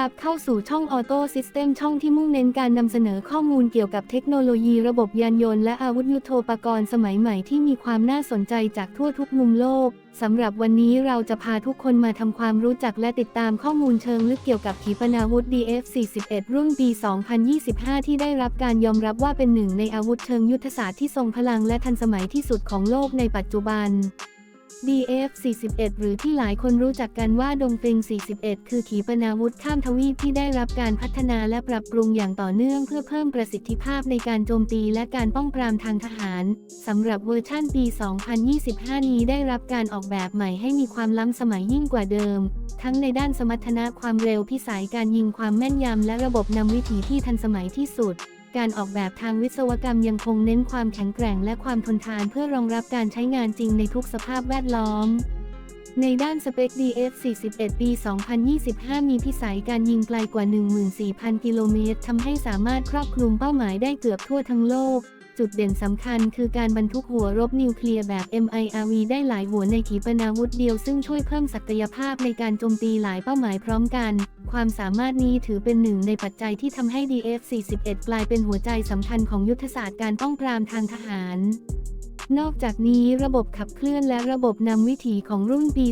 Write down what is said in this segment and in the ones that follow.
รับเข้าสู่ช่อง Auto System ช่องที่มุ่งเน้นการนำเสนอข้อมูลเกี่ยวกับเทคโนโลยีระบบยานยนต์และอาวุธยุโทโธปกรณ์สมัยใหม่ที่มีความน่าสนใจจากทั่วทุกมุมโลก สำหรับวันนี้เราจะพาทุกคนมาทำความรู้จักและติดตามข้อมูลเชิงลึกเกี่ยวกับขีปนาวุธ DF-41 รุ่นปี 2025 ที่ได้รับการยอมรับว่าเป็นหนึ่งในอาวุธเชิงยุทธศาสตร์ที่ทรงพลังและทันสมัยที่สุดของโลกในปัจจุบัน DF-41 หรือที่หลายคนรู้จักกันว่าดงเฟง41 คือขีปนาวุธข้ามทวีปที่ได้รับการพัฒนาและปรับปรุงอย่างต่อเนื่องเพื่อเพิ่มประสิทธิภาพในการโจมตีและการป้องปรามทางทหาร สำหรับเวอร์ชั่นปี 2025 นี้ได้รับการออกแบบใหม่ให้มีความล้ำสมัยยิ่งกว่าเดิม ทั้งในด้านสมรรถนะความเร็วพิสัยการยิงความแม่นยำและระบบนำวิถีที่ทันสมัยที่สุด การออกแบบทางวิศวกรรมยังคงเน้นความแข็งแกร่งและความทนทานเพื่อรองรับการใช้งานจริงในทุกสภาพแวดล้อมในด้านสเปค DF-41 ปี 2025 มีพิสัยการยิงไกลกว่า 14,000 กิโลเมตรทำให้สามารถครอบคลุมเป้าหมายได้เกือบทั่วทั้งโลก จุดเด่นสำคัญคือการบรรทุกหัวรบนิวเคลียร์แบบ MIRV ได้หลายหัวในขีปนาวุธเดียวซึ่งช่วยเพิ่มศักยภาพในการโจมตีหลายเป้าหมายพร้อมกัน ความสามารถนี้ถือเป็นหนึ่งในปัจจัยที่ทำให้ DF-41 กลายเป็นหัวใจสำคัญของยุทธศาสตร์การป้องปรามทางทหารนอกจากนี้ระบบขับเคลื่อนและระบบนำวิถีของรุ่นปี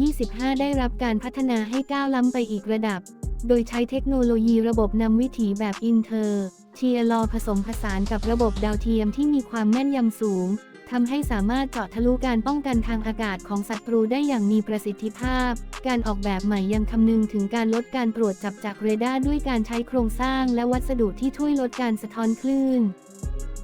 2025 ได้รับการพัฒนาให้ก้าวล้ำไปอีกระดับ โดยใช้เทคโนโลยีระบบนำวิถีแบบอินเทอร์ เทียรอผสมผสานกับระบบดาวเทียมที่มีความแม่นยำสูงทำให้สามารถเจาะทะลุการป้องกันทางอากาศของศัตรูได้อย่างมีประสิทธิภาพ การออกแบบใหม่ยังคำนึงถึงการลดการตรวจจับจากเรดาร์ด้วยการใช้โครงสร้างและวัสดุที่ช่วยลดการสะท้อนคลื่น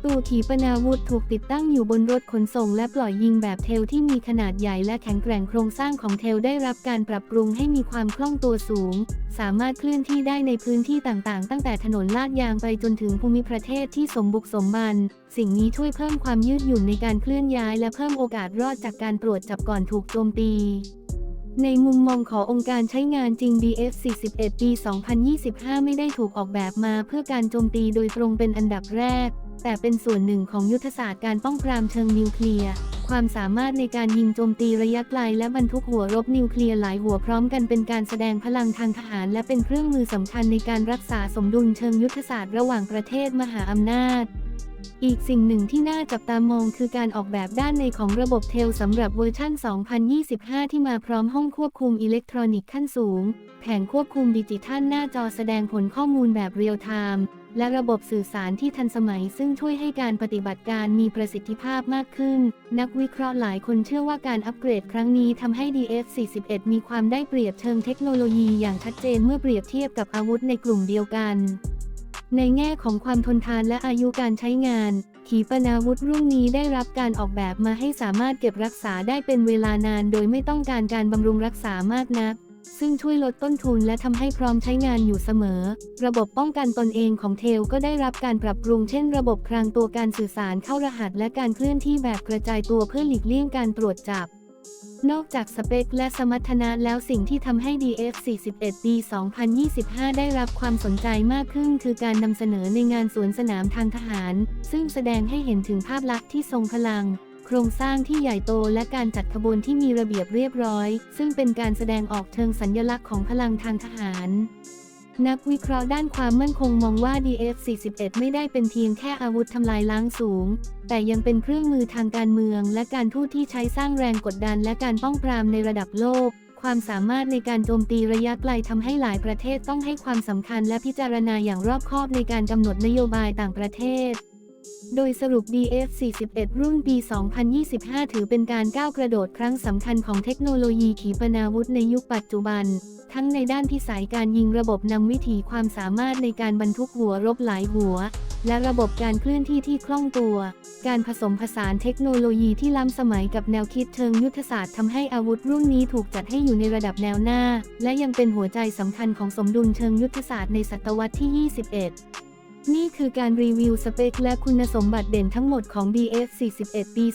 ตัวขีปนาวุธถูกติดตั้งอยู่บนรถขนส่งและปล่อยยิงแบบเทลที่มีขนาดใหญ่และแข็งแกร่งโครงสร้างของเทลได้รับการปรับปรุงให้มีความคล่องตัวสูง สามารถเคลื่อนที่ได้ในพื้นที่ต่างๆ ตั้งแต่ถนนลาดยางไปจนถึงภูมิประเทศที่สมบุกสมบัน สิ่งนี้ช่วยเพิ่มความยืดหยุ่นในการเคลื่อนย้ายและเพิ่มโอกาสรอดจากการตรวจจับก่อนถูกโจมตีในมุมมองขององค์การใช้งานจริง DF-41 ปี 2025 ไม่ได้ถูกออกแบบมาเพื่อการโจมตีโดยตรงเป็นอันดับแรก แต่เป็นส่วนหนึ่งของยุทธศาสตร์การป้องปรามเชิงนิวเคลียร์ ความสามารถในการยิงโจมตีระยะไกลและบรรทุกหัวรบนิวเคลียร์หลายหัวพร้อมกันเป็นการแสดงพลังทางทหาร และเป็นเครื่องมือสำคัญในการรักษาสมดุลเชิงยุทธศาสตร์ระหว่างประเทศมหาอำนาจอีกสิ่งหนึ่งที่น่าจับตามองคือการออกแบบด้านในของระบบเทลสำหรับเวอร์ชั่น 2025 ที่มาพร้อมห้องควบคุมอิเล็กทรอนิกส์ขั้นสูง แผงควบคุมดิจิทัลหน้าจอแสดงผลข้อมูลแบบเรียลไทม์ และระบบสื่อสารที่ทันสมัยซึ่งช่วยให้การปฏิบัติการมีประสิทธิภาพมากขึ้น นักวิเคราะห์หลายคนเชื่อว่าการอัปเกรดครั้งนี้ทำให้ DF-41 มีความได้เปรียบเชิงเทคโนโลยีอย่างชัดเจนเมื่อเปรียบเทียบกับอาวุธในกลุ่มเดียวกัน ในแง่ของความทนทานและอายุการใช้งาน ขีปนาวุธรุ่นนี้ได้รับการออกแบบมาให้สามารถเก็บรักษาได้เป็นเวลานาน โดยไม่ต้องการการบำรุงรักษามากนัก ซึ่งช่วยลดต้นทุนและทำให้พร้อมใช้งานอยู่เสมอ ระบบป้องกันตนเองของเทลก็ได้รับการปรับปรุงเช่นระบบคลางตัวการสื่อสารเข้ารหัส และการเคลื่อนที่แบบกระจายตัวเพื่อหลีกเลี่ยงการตรวจจับ นอกจากสเปคและสมรรถนะแล้วสิ่งที่ทำให้ DF-41 ปี 2025 ได้รับความสนใจมากขึ้น คือการนำเสนอในงานสวนสนามทางทหาร ซึ่งแสดงให้เห็นถึงภาพลักษณ์ที่ทรงพลัง ครงสร้างที่ใหญ่โตและการจัดขบวนที่มีระเบียบเรียบร้อย ซึ่งเป็นการแสดงออกเชิงสัญลักษณ์ของพลังทางทหาร นักวิเคราะห์ด้านความมั่นคงมองว่า DF-41 ไม่ได้เป็นเพียงแค่อาวุธทำลายล้างสูง แต่ยังเป็นเครื่องมือทางการเมือง และการทูตที่ใช้สร้างแรงกดดันและการป้องปรามในระดับโลกความสามารถในการโจมตีระยะไกลทำให้หลายประเทศต้องให้ความสำคัญและพิจารณาอย่างรอบคอบในการกำหนดนโยบายต่างประเทศ โดยสรุป DF-41 รุ่นปี 2025 ถือเป็นการก้าวกระโดดครั้งสำคัญของเทคโนโลยีขีปนาวุธในยุคปัจจุบัน ทั้งในด้านพิสัยการยิงระบบนำวิถีความสามารถในการบรรทุกหัวรบหลายหัว และระบบการเคลื่อนที่ที่คล่องตัว การผสมผสานเทคโนโลยีที่ล้ำสมัยกับแนวคิดเชิงยุทธศาสตร์ทำให้อาวุธรุ่นนี้ถูกจัดให้อยู่ในระดับแนวหน้า และยังเป็นหัวใจสำคัญของสมดุลเชิงยุทธศาสตร์ในศตวรรษที่ 21 นี่คือการรีวิวสเปคและคุณสมบัติเด่นทั้งหมดของ DF41 ปี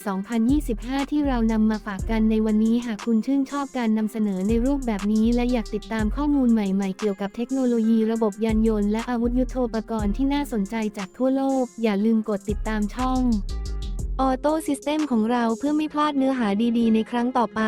2025 ที่เรานำมาฝากกันในวันนี้หากคุณชื่นชอบการนำเสนอในรูปแบบนี้ และอยากติดตามข้อมูลใหม่ๆ เกี่ยวกับเทคโนโลยีระบบยานยนต์และอาวุธยุโทโธปกรณ์ที่น่าสนใจจากทั่วโลก อย่าลืมกดติดตามช่อง Auto System ของเราเพื่อไม่พลาดเนื้อหาดีๆ ในครั้งต่อไป